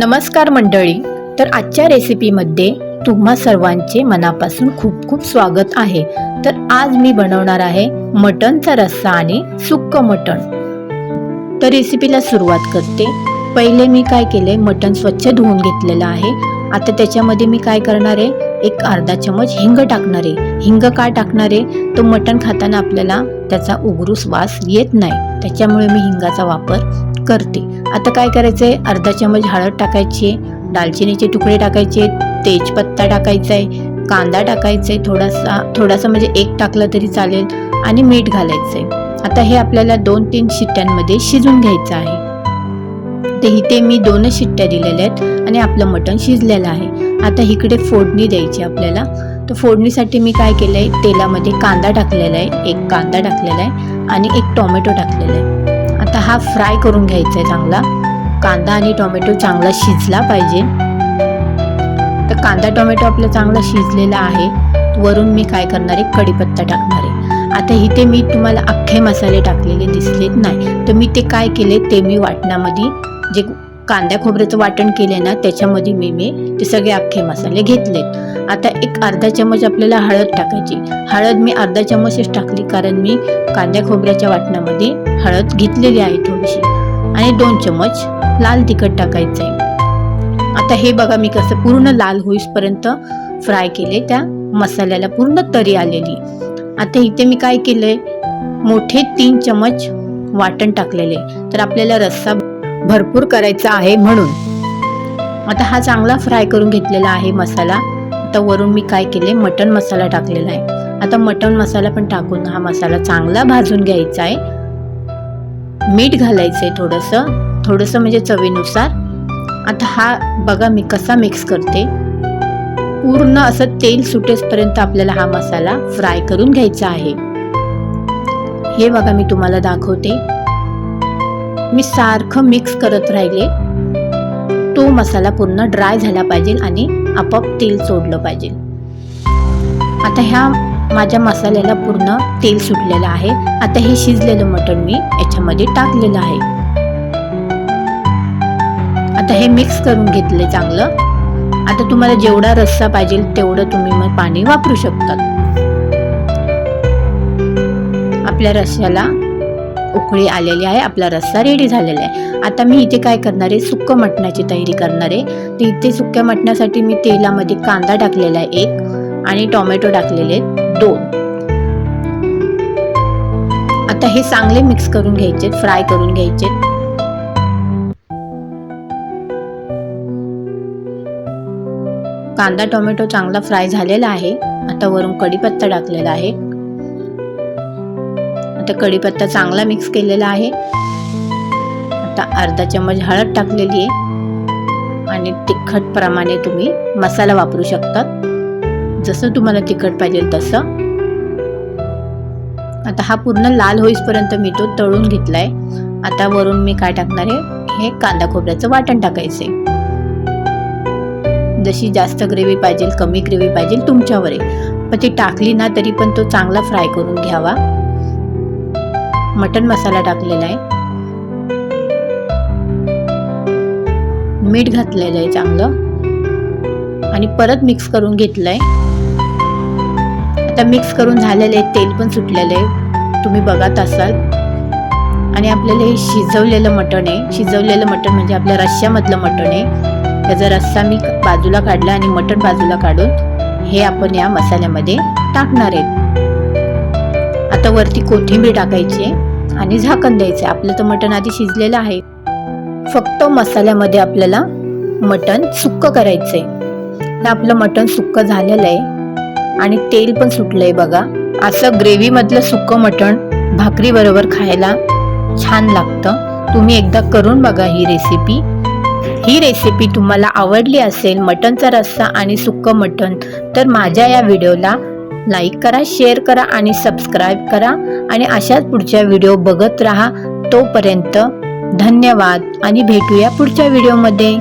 नमस्कार मंडळी. तर आजच्या रेसिपीमध्ये तुम्हा सर्वांचे मनापासून खूप खूप स्वागत आहे. तर आज मी बनवणार आहे मटणचा रस्सा आणि सुक्क मटण. तर रेसिपीला सुरुवात करते. पहिले मी काय केले मटण स्वच्छ धुवून घेतलेलं आहे. आता त्याच्यामध्ये मी काय करणार आहे एक अर्धा चमच हिंग टाकणार आहे. हिंग का टाकणार आहे? तो मटण खाताना आपल्याला त्याचा उग्रूस वास येत नाही. त्याच्यामुळे मी हिंगाचा वापर करते. आता काय करायचं आहे अर्धा चमच हळद टाकायची आहे दालचिनीचे तुकडे टाकायचे तेजपत्ता टाकायचा आहे कांदा टाकायचा आहे थोडासा थोडासा म्हणजे एक टाकलं तरी चालेल आणि मीठ घालायचं आहे आता हे आपल्याला दोन तीन शिट्ट्यांमध्ये शिजून घ्यायचं आहे. तर इथे मी दोनच शिट्ट्या दिलेल्या आहेत आणि आपलं मटण शिजलेलं आहे. आता इकडे फोडणी द्यायची आपल्याला. तर फोडणीसाठी मी काय केलं आहे तेलामध्ये कांदा टाकलेला आहे एक कांदा टाकलेला आहे आणि एक टोमॅटो टाकलेला आहे आता हा फ्राय करून घ्यायचा आहे चांगला. कांदा आणि टोमॅटो चांगला शिजला पाहिजे. तर कांदा टोमॅटो आपला चांगला शिजलेला आहे. वरून मी काय करणार आहे? कढीपत्ता टाकणार आहे. आता इथे मी तुम्हाला अख्खे मसाले टाकलेले दिसलेत नाही. तर मी ते काय केले? ते मी वाटणामध्ये जे कांद्या खोबऱ्याचं वाटण केले ना त्याच्यामध्ये मी मी ते सगळे अख्खे मसाले घेतलेत. आता एक अर्धा चमच आपल्याला हळद टाकायची. हळद मी अर्धा चमचच टाकली कारण मी कांद्या खोबऱ्याच्या वाटणामध्ये हळद घेतलेली आहे थोडीशी. आणि दोन चमच लाल तिखट टाकायचं आहे आता हे बघा मी कसं पूर्ण लाल होईसपर्यंत फ्राय केले त्या मसाल्याला. पूर्ण तरी आलेली. आता इथे मी काय केलंय? मोठे तीन चमच वाटण टाकलेले. तर आपल्याला रस्सा भरपूर करायचा आहे म्हणून. आता हा चांगला फ्राय करून घेतलेला आहे मसाला. आता वरून मी काय केले मटन मसाला टाकलेला आहे. आता मटन मसाला पण टाकून हा मसाला चांगला भाजून घ्यायचा आहे. मीठ घालायचं आहे थोडंसं. थोडंसं म्हणजे चवीनुसार. आता हा बघा मी कसा मिक्स करते. पूर्ण असं तेल सुटेसपर्यंत आपल्याला हा मसाला फ्राय करून घ्यायचा आहे. हे बघा मी तुम्हाला दाखवते. मी सारखं मिक्स करत राहिले. तो मसाला पूर्ण ड्राय झाला पाहिजे आणि आपोआप तेल सोडलं पाहिजे. आता ह्या माझ्या मसाल्याला पूर्ण तेल सुटलेलं आहे. आता हे शिजलेलं मटण मी याच्यामध्ये टाकलेलं आहे. आता हे मिक्स करून घेतले चांगलं. आता तुम्हाला जेवढा रस्सा पाहिजे तेवढं तुम्ही मग पाणी वापरू शकतात आपल्या रस्स्याला उकळी आलेली आहे आपला रस्सा रेडी झालेला आहे. आता मी इथे काय करणार आहे? सुक्क मटणाची तयारी करणार आहे. तर इथे सुक्या मटणासाठी मी तेलामध्ये कांदा टाकलेला आहे एक आणि टोमॅटो टाकलेले दोन. आता हे चांगले मिक्स करून घ्यायचे फ्राय करून घ्यायचे कांदा टोमॅटो चांगला फ्राय झालेला आहे. आता वरून कढीपत्ता टाकलेला आहे. इथं कढीपत्ता चांगला मिक्स केलेला आहे. आता अर्धा चमच हळद टाकलेली आहे. आणि तिखट प्रमाणे तुम्ही मसाला वापरू शकता. जसं तुम्हाला तिखट पाहिजे तसं. आता हा पूर्ण लाल होईसपर्यंत मी तो तळून घेतलाय. आता वरून मी काय टाकणार आहे? हे कांदा खोबऱ्याचं वाटण टाकायचं जशी जास्त ग्रेव्ही पाहिजे कमी ग्रेव्ही पाहिजे तुमच्यावर आहे पण ती टाकली ना तरी पण तो चांगला फ्राय करून घ्यावा. मटन मसाला टाकलेला आहे. मीठ घातलेलं आहे चांगलं. आणि परत मिक्स करून घेतलं आहे आता मिक्स करून झालेलं आहे तेल पण सुटलेलं आहे. तुम्ही बघत असाल. आणि आपल्याला हे शिजवलेलं मटण आहे. शिजवलेलं मटण म्हणजे आपल्या रश्श्यामधलं मटण आहे. त्याचा रस्सा मी बाजूला काढला आणि मटण बाजूला काढून हे आपण या मसाल्यामध्ये टाकणार आहेत आता वरती कोथिंबीर टाकायची आहे आणि झाकण द्यायचं. आहे आपलं तर मटण आधी शिजलेलं आहे. फक्त मसाल्यामध्ये आपल्याला मटण सुक्क करायचंय. तर आपलं मटण सुक्क झालेलं आहे. आणि तेल पण सुटलंय बघा. असं ग्रेव्हीमधलं सुक्कं मटण भाकरीबरोबर खायला छान लागतं. तुम्ही एकदा करून बघा ही रेसिपी ही रेसिपी तुम्हाला आवडली असेल मटनचा रस्सा आणि सुक्कं मटण तर माझ्या या व्हिडिओला लाईक करा शेअर करा आणि सबस्क्राईब करा. आणि अशाच पुढच्या व्हिडिओ बघत राहा. तोपर्यंत धन्यवाद आणि भेटूया पुढच्या व्हिडिओमध्ये